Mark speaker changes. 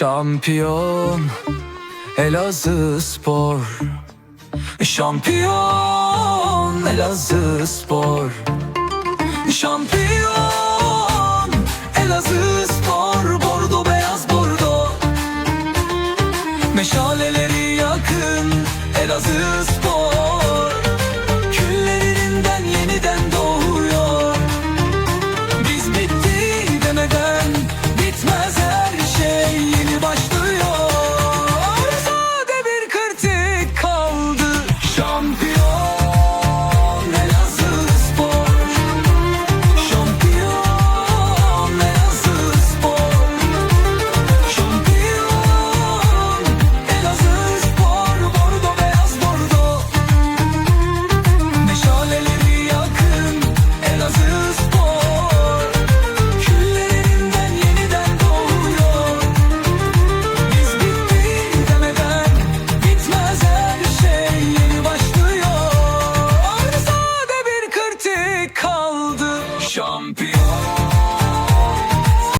Speaker 1: Şampiyon Elazığ Spor. Şampiyon Elazığ Spor. Şampiyon Elazığ Spor. Bordo beyaz bordo. Meşaleleri yakın Elazığ Spor campeón.